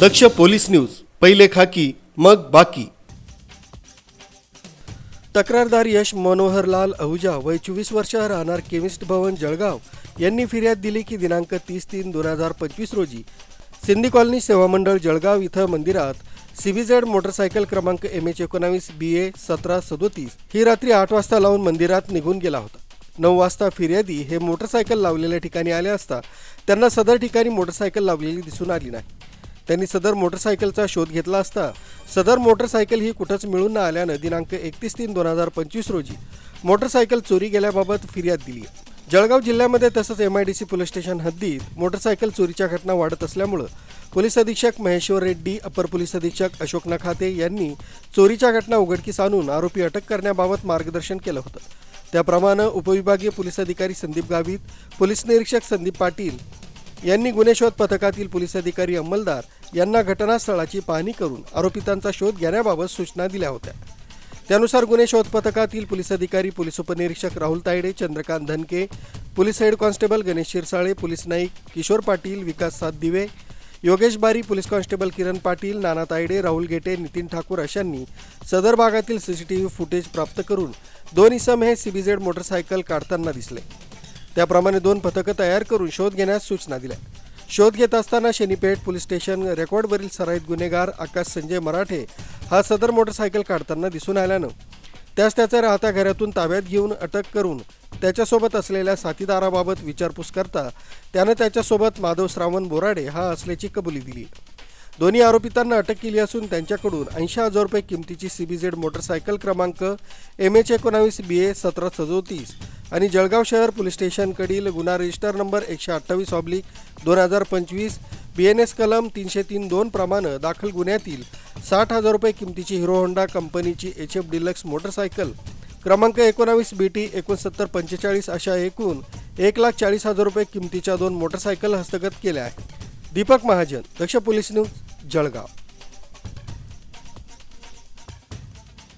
दक्ष police news पहिले खाकी मग बाकी. तक्रारदार यश मनोहरलाल अहुजा वय चोवीस वर्ष राहणार केमिस्ट भवन जळगाव. यांनी फिर्याद दिली की दिनांक तीस तीन दोन हजार पंचवीस रोजी सिंधी कॉलनी सेवा मंडळ जळगाव इथं मंदिरात सीबीझेड मोटरसायकल क्रमांक एम एच एकोणावीस बी ए सतरा सदोतीस ही रात्री आठ वाजता लावून मंदिरात निघून गेला होता. नऊ वाजता फिर्यादी हे मोटरसायकल लावलेल्या ठिकाणी आले असता त्यांना सदर ठिकाणी मोटरसायकल लावलेली दिसून आली नाही. त्यांनी सदर मोटरसायकलचा शोध घेतला असता सदर मोटरसायकल ही कुठंच मिळून न आल्यानं दिनांक एकतीस तीन दोन हजार पंचवीस रोजी मोटरसायकल चोरी गेल्याबाबत फिर्याद दिली. जळगाव जिल्ह्यामध्ये तसंच M I D C police station हद्दीत मोटरसायकल चोरीच्या घटना वाढत असल्यामुळं पोलीस अधीक्षक महेश्वर रेड्डी अपर पोलीस अधीक्षक अशोक नखाते यांनी चोरीच्या घटना उघडकीस आणून आरोपी अटक करण्याबाबत मार्गदर्शन केलं होतं. त्याप्रमाणे उपविभागीय पोलीस अधिकारी संदीप गावित पोलीस निरीक्षक संदीप पाटील यांनी गुन्हे शोध पथकातील पोलीस अधिकारी अंमलदार यांना घटनास्थळाची पाहणी करून आरोपितांचा शोध घेण्याबाबत सूचना दिल्या होत्या. त्यानुसार गुन्हे शोध पथकातील पोलीस अधिकारी पोलीस उपनिरीक्षक Rahul Taide Chandrakant Dhanke police head constable Ganesh Shirsale police Naik Kishor Patil Vikas Satdive Yogesh Bari police constable Kiran Patil Nana Taide Rahul Gete Nitin Thakur अशांनी सदर भागातील सीसीटीव्ही फुटेज प्राप्त करून दोन इसम हे सीबीझेड मोटरसायकल काढताना दिसले. त्याप्रमाणे दोन पथकं तयार करून शोध घेण्यास सूचना दिल्या. शोध घेत असताना शनीपेठ पोलीस स्टेशन रेकॉर्डवरील सराईत गुन्हेगार आकाश संजय मराठे हा सदर मोटरसायकल काढताना दिसून आल्यानं त्यास त्याच्या राहत्या घरातून ताब्यात घेऊन अटक करून त्याच्यासोबत असलेल्या साथीदाराबाबत विचारपूस करता त्यानं त्याच्यासोबत माधव श्रावण बोराडे हा असल्याची कबुली दिली. दोन्ही आरोपितांना अटक केली असून त्यांच्याकडून ऐंशी हजार रुपये किमतीची सीबीझेड मोटरसायकल क्रमांक एम एच एकोणावीस बी ए सतरा सदोतीस आणि जळगाव शहर पोलीस स्टेशनकडील गुन्हा रजिस्टर नंबर एकशे अठ्ठावीस ऑब्लिक दोन हजार पंचवीस बी एन एस कलम तीनशे तीन दोन प्रमाणे दाखल गुन्ह्यातील साठ हजार रुपये किमतीची हिरो होंडा कंपनीची एच एफ डिलक्स मोटरसायकल क्रमांक एकोणावीस बी टी एकोणसत्तर पंचेचाळीस अशा एकूण एक लाख चाळीस हजार रुपये किमतीच्या दोन मोटरसायकल हस्तगत केल्या आहेत. Deepak Mahajan Daksh police news. Jalgaon.